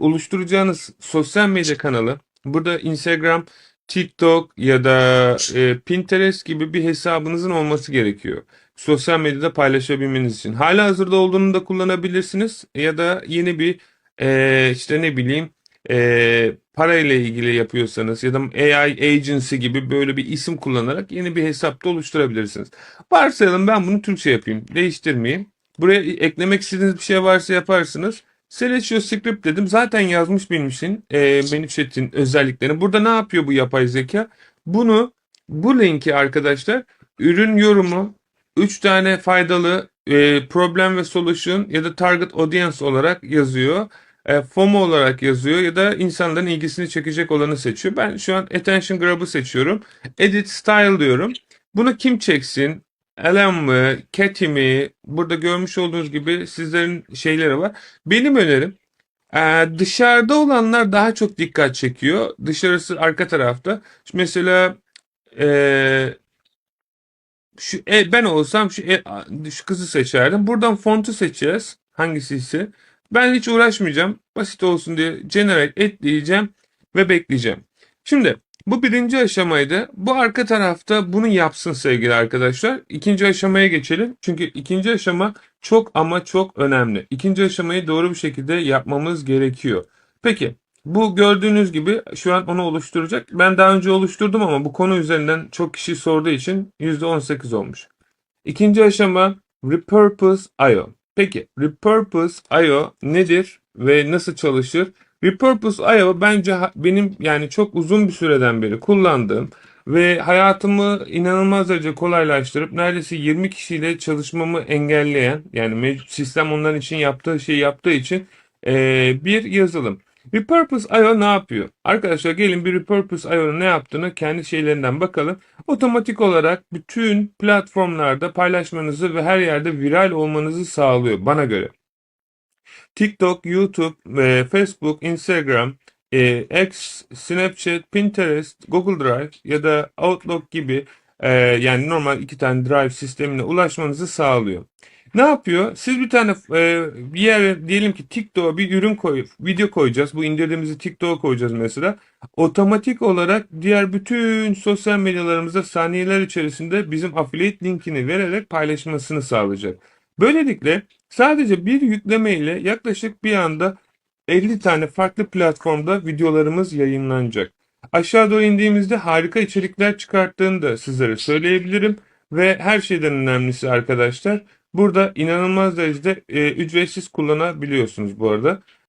oluşturacağınız sosyal medya kanalı burada Instagram, TikTok ya da e, Pinterest gibi bir hesabınızın olması gerekiyor. Sosyal medyada paylaşabilmeniz için. Hala hazırda olduğunu da kullanabilirsiniz ya da yeni bir e, işte ne bileyim e, parayla ilgili yapıyorsanız ya da AI agency gibi böyle bir isim kullanarak yeni bir hesap da oluşturabilirsiniz. Varsayalım ben bunu Türkçe yapayım. Değiştirmeyeyim. Buraya eklemek istediğiniz bir şey varsa yaparsınız. Your script dedim. Zaten yazmış bilmişsin e, menü chat'in özelliklerini. Burada ne yapıyor bu yapay zeka? Bunu bu linki arkadaşlar ürün yorumu 3 tane faydalı e, problem ve solution ya da target audience olarak yazıyor. E, FOMO olarak yazıyor ya da insanların ilgisini çekecek olanı seçiyor. Ben şu an attention grab'ı seçiyorum. Edit style diyorum. Bunu kim çeksin? Ellen mi, Cathy mi? Burada görmüş olduğunuz gibi sizlerin şeyleri var. Benim önerim e, dışarıda olanlar daha çok dikkat çekiyor. Dışarısı arka tarafta. Şimdi mesela e, şu e, ben olsam şu e, şu kızı seçerdim. Buradan fontu seçeceğiz. Hangisi ise. Ben hiç uğraşmayacağım. Basit olsun diye generate et diyeceğim ve bekleyeceğim. Şimdi bu birinci aşamaydı. Bu arka tarafta bunu yapsın sevgili arkadaşlar. İkinci aşamaya geçelim. Çünkü ikinci aşama çok ama çok önemli. İkinci aşamayı doğru bir şekilde yapmamız gerekiyor. Peki bu gördüğünüz gibi şu an onu oluşturacak. Ben daha önce oluşturdum ama bu konu üzerinden çok kişi sorduğu için %18 olmuş. İkinci aşama Repurpose IO. Peki Repurpose IO nedir ve nasıl çalışır? Repurpose IO bence benim yani çok uzun bir süreden beri kullandığım ve hayatımı inanılmaz derece kolaylaştırıp neredeyse 20 kişiyle çalışmamı engelleyen yani mevcut sistem onların için yaptığı şeyi yaptığı için eee, bir yazılım. Repurpose IO ne yapıyor? Arkadaşlar gelin bir Repurpose IO'nun ne yaptığını kendi şeylerinden bakalım. Otomatik olarak bütün platformlarda paylaşmanızı ve her yerde viral olmanızı sağlıyor bana göre. TikTok, YouTube, e, Facebook, Instagram, e, X, Snapchat, Pinterest, Google Drive ya da Outlook gibi e, yani normal iki tane drive sistemine ulaşmanızı sağlıyor. Ne yapıyor? Siz bir tane e, bir yere diyelim ki TikTok'a bir ürün koy, video koyacağız. Bu indirdiğimizi TikTok'a koyacağız mesela. Otomatik olarak diğer bütün sosyal medyalarımızda saniyeler içerisinde bizim affiliate linkini vererek paylaşmasını sağlayacak. Böylelikle sadece bir yükleme ile yaklaşık bir anda 50 tane farklı platformda videolarımız yayınlanacak. Aşağı doğru indiğimizde harika içerikler çıkarttığını da sizlere söyleyebilirim. Ve her şeyden önemlisi arkadaşlar burada inanılmaz derecede e, ücretsiz kullanabiliyorsunuz bu arada.